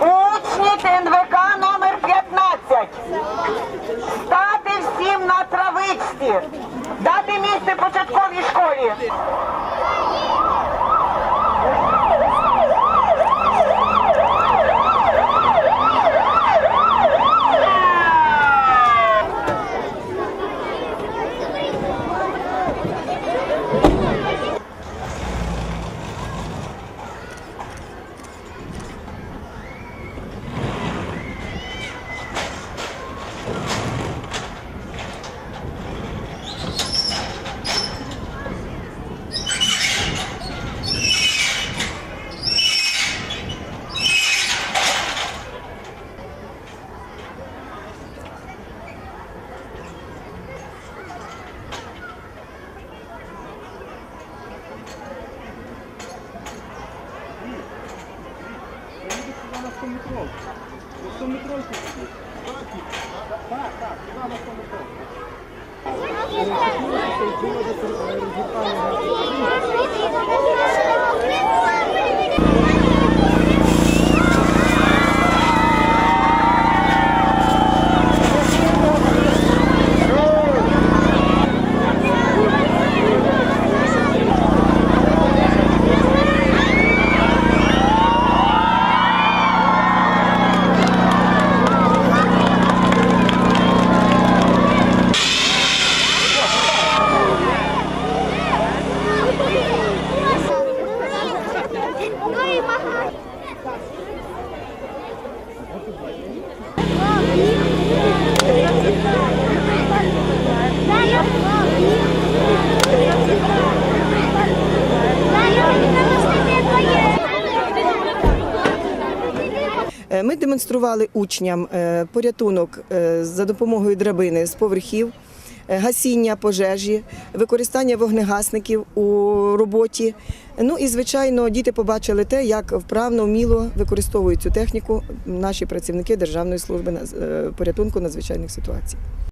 Учні НВК номер 15 Стати всім на травичці. Дати місце початковій школі. Е, Ми демонстрували учням е, порятунок е, за допомогою драбини з поверхів, е, гасіння пожежі, використання вогнегасників у роботі. Ну і звичайно, діти побачили те, як вправно, вміло використовують цю техніку наші працівники Державної служби порятунку надзвичайних ситуацій.